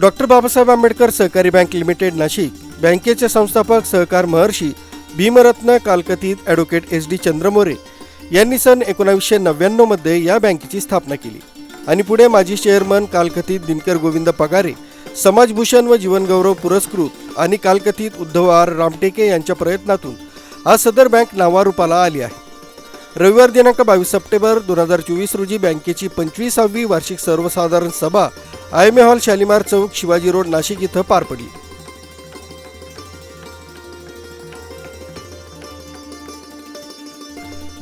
Doctor Babasaheb Ambedkar सहकारी bank limited Nashik बँकेचे संस्थापक सहकार महर्षी भीमरत्न कालकथित ॲडव्होकेट एस डी चंद्रमोरे यांनी सन एकोणावीसशे नव्याण्णवमध्ये या बँकेची स्थापना केली. आणि पुढे माजी चेअरमन कालकथित दिनकर गोविंद पगारे समाजभूषण व जीवनगौरव पुरस्कृत आणि कालकथित उद्धव आर रामटेके यांच्या प्रयत्नातून आज सदर बँक नावारूपाला आली आहे. रविवार दिनांक बावीस सप्टेंबर दोन हजार चोवीस रोजी बँकेची पंचवीसावी वार्षिक सर्वसाधारण सभा I M A hall Shalimar Chowk Shivaji road Nashik इथं पार पडली.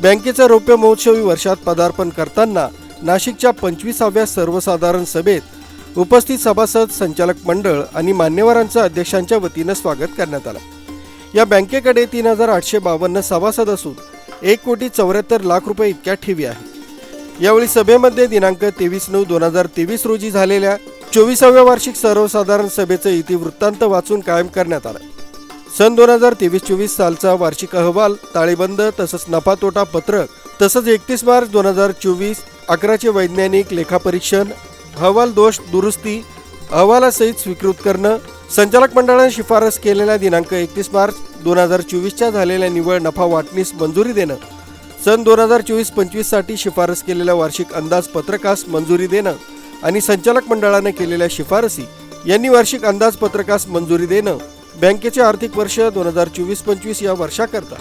बँकेच्या रौप्य महोत्सवी वर्षात पदार्पण करताना नाशिकच्या पंचवीसाव्या सर्वसाधारण सभेत उपस्थित सभासद संचालक मंडळ आणि मान्यवरांचं अध्यक्षांच्या वतीनं स्वागत करण्यात आलं. या बँकेकडे तीन हजार आठशे बावन्न सभासद असून एक कोटी चौऱ्याहत्तर लाख रुपये इतक्या ठेवी आहे. यावेळी सभेमध्ये दिनांक तेवीस नऊ दोन हजार तेवीस रोजी झालेल्या चोवीसाव्या वार्षिक सर्वसाधारण सभेचं इतिवृत्तांत वाचून कायम करण्यात आलं. सन दोन हजार तेवीस चोवीस सालचा वार्षिक अहवाल ताळेबंद तसंच नफा तोटा पत्रक तसंच एकतीस मार्च दोन हजार चोवीस अकराचे वैज्ञानिक लेखापरीक्षण अहवाल दोष दुरुस्ती अहवालासहित स्वीकृत करणं संचालक मंडळाने शिफारस केलेल्या दिनांक एकतीस मार्च दोन हजार चोवीसच्या झालेल्या निव्वळ नफा वाटणीस मंजुरी देणं. सन दोन हजार चोवीस पंचवीससाठी शिफारस केलेल्या वार्षिक अंदाजपत्रकास मंजुरी देणं आणि संचालक मंडळाने केलेल्या शिफारसी यांनी वार्षिक अंदाजपत्रकास मंजुरी देणं बँकेचे आर्थिक वर्ष दोन हजार चोवीस पंचवीस या वर्षाकरता.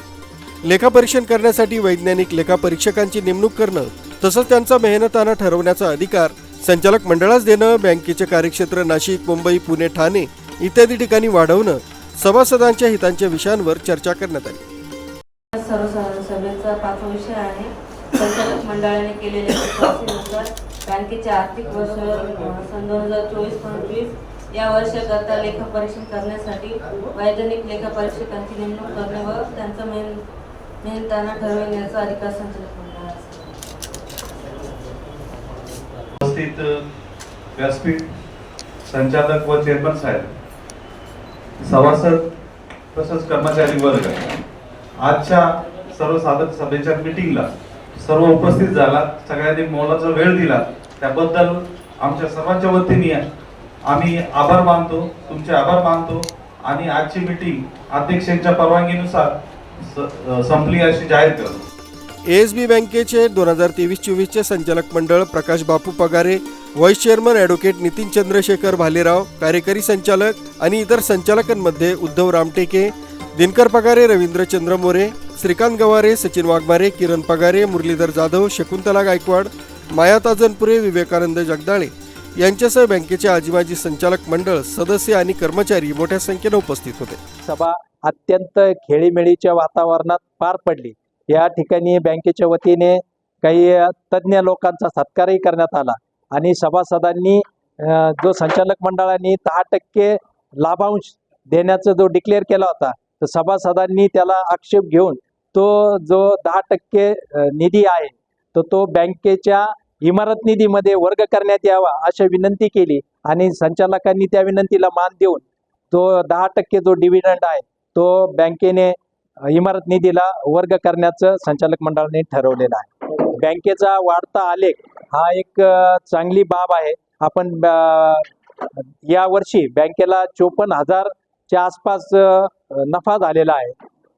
लेखापरीक्षण करण्यासाठी वैज्ञानिक लेखापरीक्षकांची नेमणूक करणं तसंच त्यांचा मेहनतानं ठरवण्याचा अधिकार संचालक मंडळास देणं बँकेचे कार्यक्षेत्र नाशिक मुंबई पुणे ठाणे इत्यादी ठिकाणी वाढवणं सभासदांच्या हितांच्या विषयांवर चर्चा करण्यात आली. सर्वसाधारण सभेचा पाचवा विषय आहे. संचालक मंडळाने केलेल्या शिफारसीनुसार आर्थिक वर्ष सन दोन हजार चोवीस पंचवीस या वर्षाकरता लेखापरीक्षण करण्यासाठी वैज्ञानिक लेखापरीक्षकांची नेमणूक करणे व त्यांचा मेहन मेहनताना ठरविण्याचा अधिकार संचालक मंडळाचा उपस्थित व्यासपीठ संचालक व चेअरमन साहेब सभासद तसंच कर्मचारी वर्ग. आजच्या सर्व साधक सभेच्या मिटिंगला सर्व उपस्थित झाला सगळ्यांनी मोलाचा वेळ दिला. त्याबद्दल आमच्या सर्वांच्या वतीने आम्ही आभार मानतो तुमचे आभार मानतो. आणि आजची मिटिंग अध्यक्षांच्या परवानगीनुसार संपली अशी जाहीर करतो. एस बी बँकेचे दोन हजार तेवीस चोवीसचे संचालक मंडळ Prakash Bapu Pagare vice chairman advocate Nitin Chandrashekhar Bhalerao कार्यकारी संचालक आणि इतर संचालकांमध्ये उद्धव रामटेके दिनकर पगारे रवींद्र चंद्र मोरे श्रीकांत गवारे सचिन वाघमारे किरण पगारे मुरलीधर जाधव शकुंतला गायकवाड माया ताजनपुरे विवेकानंद जगदाळे यांच्यासह बँकेचे आजीमाजी संचालक मंडळ सदस्य आणि कर्मचारी मोठ्या संख्येनं उपस्थित होते. सभा अत्यंत खेळीमेळीच्या वातावरणात पार पडली. या ठिकाणी बँकेच्या वतीने काही तज्ज्ञ लोकांचा सत्कारही करण्यात आला. आणि सभासदांनी जो संचालक मंडळाने दहा टक्के लाभांश देण्याचा जो डिक्लेअर केला होता तर सभासदांनी त्याला आक्षेप घेऊन तो जो दहा टक्के निधी आहे तो तो बँकेच्या इमारत निधीमध्ये वर्ग करण्यात यावा अशी विनंती केली आणि संचालकांनी त्या विनंतीला मान देऊन तो दहा टक्के जो डिव्हिडंड आहे तो बँकेने इमारत निधीला वर्ग करण्याचं संचालक मंडळाने ठरवलेलं आहे. बँकेचा वाढता आलेख हा एक चांगली बाब आहे. आपण या वर्षी बँकेला चोपन्न हजारच्या आसपास नफा झालेला आहे.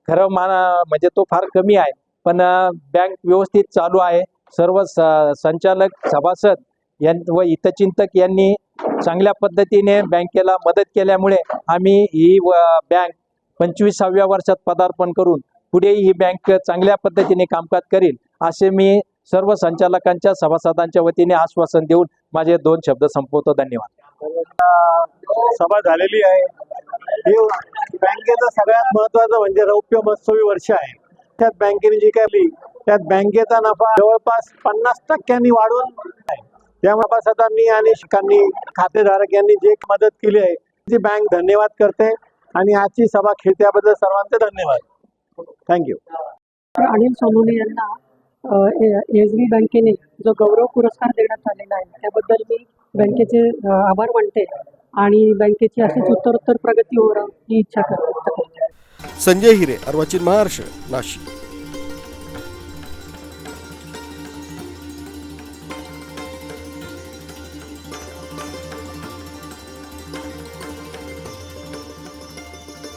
खरं माना म्हणजे तो फार कमी आहे. पण बँक व्यवस्थित चालू आहे. सर्व स- संचालक सभासद यां व हितचिंतक यांनी चांगल्या पद्धतीने बँकेला मदत केल्यामुळे आम्ही ही व- बँक पंचवीसाव्या वर्षात पदार्पण करून पुढे ही बँक चांगल्या पद्धतीने कामकाज करील असे मी सर्व संचालकांच्या सभासदांच्या वतीने आश्वासन देऊन माझे दोन शब्द संपवतो. धन्यवाद. सभा झालेली आहे. ही बँकेचं सगळ्यात महत्वाचं म्हणजे रौप्य महोत्सवी वर्ष आहे. त्यात बँकेने जी काय त्यात बँकेचा नफा जवळपास पन्नास टक्क्यांनी वाढून आहे. त्यामुळे सभासदांनी आणि शिकांनी खातेधारक यांनी जे मदत केली आहे ती बँक धन्यवाद करते आणि आजची सभा खेळत्याबद्दल सर्वांचे धन्यवाद. थँक्यू अनिल सोनवणे यांना एस बी बँकेने जो गौरव पुरस्कार देण्यात आलेला आहे त्याबद्दल मी बँकेचे आभार मानते आणि बँकेची अशीच उत्तरोत्तर प्रगती होणं ही इच्छा करते. संजय हिरे अर्वाचीन महाराष्ट्र नाशिक.